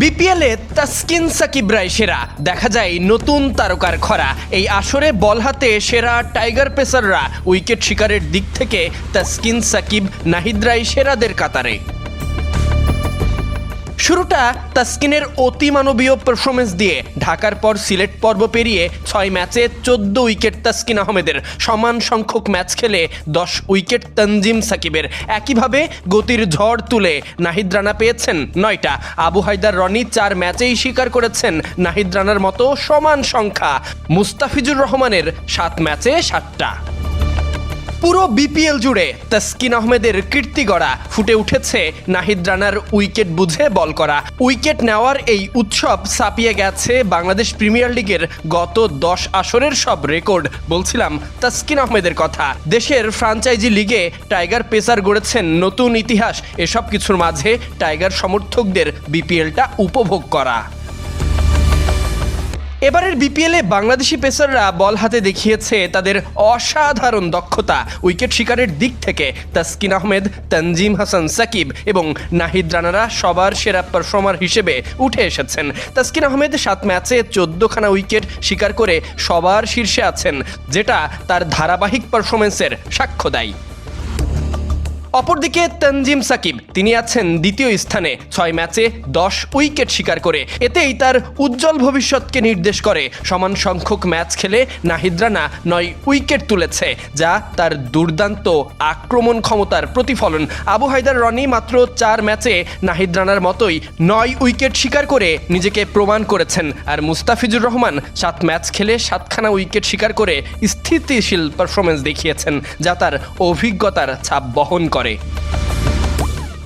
বিপিএলে সাকিব সাকিবরাই সেরা। দেখা যায় নতুন তারকার খরা। এই আসরে বল হাতে সেরা টাইগার পেসাররা উইকেট শিকারের দিক থেকে তাস্কিন সাকিব নাহিদরাই সেরাদের কাতারে। শুরুটা তাসকিনের অতিমানবীয় পারফরমেন্স দিয়ে। ঢাকার পর সিলেট পর্ব পেরিয়ে ছয় ম্যাচে চোদ্দ উইকেট তাসকিন আহমেদের। সমান সংখ্যক ম্যাচ খেলে দশ উইকেট তঞ্জিম সাকিবের। একইভাবে গতির ঝড় তুলে নাহিদ রানা পেয়েছেন নয়টা। আবু হায়দার রনি চার ম্যাচেই স্বীকার করেছেন নাহিদ রানার মতো সমান সংখ্যা। মুস্তাফিজুর রহমানের সাত ম্যাচে সাতটা। পুরো বিপিএল জুড়ে তাসকিন আহমেদের কীর্তি গড়া, ফুটে উঠেছে নাহিদ রানার উইকেট বুঝে বল করা। উইকেট নেওয়ার এই উৎসব ছাপিয়ে গেছে বাংলাদেশ প্রিমিয়ার লিগের গত দশ আসরের সব রেকর্ড, বলছিলাম তাসকিন আহমেদের কথা। দেশের ফ্রাঞ্চাইজি লিগে টাইগার পেসার গড়েছেন নতুন ইতিহাস, এসব কিছুর মাঝে টাইগার সমর্থকদের বিপিএলটা উপভোগ করা। এবারের বিপিএলে বাংলাদেশি পেসাররা বল হাতে দেখিয়েছে তাদের অসাধারণ দক্ষতা, উইকেট শিকারের দিক থেকে তাসকিন আহমেদ, তানজিম হাসান সাকিব এবং নাহিদ রানারা সবার সেরা পারফর্মার হিসেবে উঠে এসেছেন। তাসকিন আহমেদ সাত ম্যাচে চোদ্দখানা উইকেট শিকার করে সবার শীর্ষে আছেন, যেটা তার ধারাবাহিক পারফরমেন্সের সাক্ষ্য দেয়। অপরদিকে তনজিম সাকিব, তিনি আছেন দ্বিতীয় স্থানে, ছয় ম্যাচে দশ উইকেট শিকার করে। এতেই তার উজ্জ্বল ভবিষ্যৎকে নির্দেশ করে। সমান সংখ্যক ম্যাচ খেলে নাহিদ রানা নয় উইকেট তুলেছে, যা তার দুর্দান্ত আক্রমণ ক্ষমতার প্রতিফলন। আবু হায়দার রনি মাত্র চার ম্যাচে নাহিদ রানার মতোই নয় উইকেট শিকার করে নিজেকে প্রমাণ করেছেন। আর মুস্তাফিজুর রহমান সাত ম্যাচ খেলে সাতখানা উইকেট শিকার করে স্থিতিশীল পারফরমেন্স দেখিয়েছেন, যা তার অভিজ্ঞতার ছাপ বহন করে।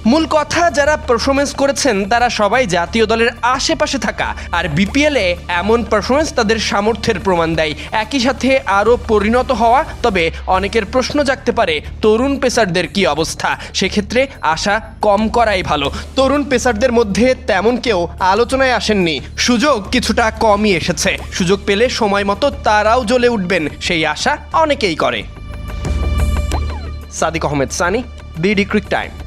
মূল কথা, যারা পারফরমেন্স করেছেন, তারা সবাই জাতীয় দলের আশেপাশে থাকা। আর বিপিএলে এমন পারফরমেন্স তাদের সামর্থ্যের প্রমাণ দেয়। একই সাথে আরও পরিণত হওয়া, তবে অনেকের প্রশ্ন জাগতে পারে, তরুণ পেসারদের কি অবস্থা? সেক্ষেত্রে আশা কম করাই ভালো। তরুণ পেসারদের মধ্যে তেমন কেউ আলোচনায় আসেননি। সুযোগ কিছুটা কমই এসেছে। সুযোগ পেলে সময় মতো তারাও জ্বলে উঠবেন, সেই আশা অনেকেই করে। Sadiq Ahmed, Sunny. the decrypt time.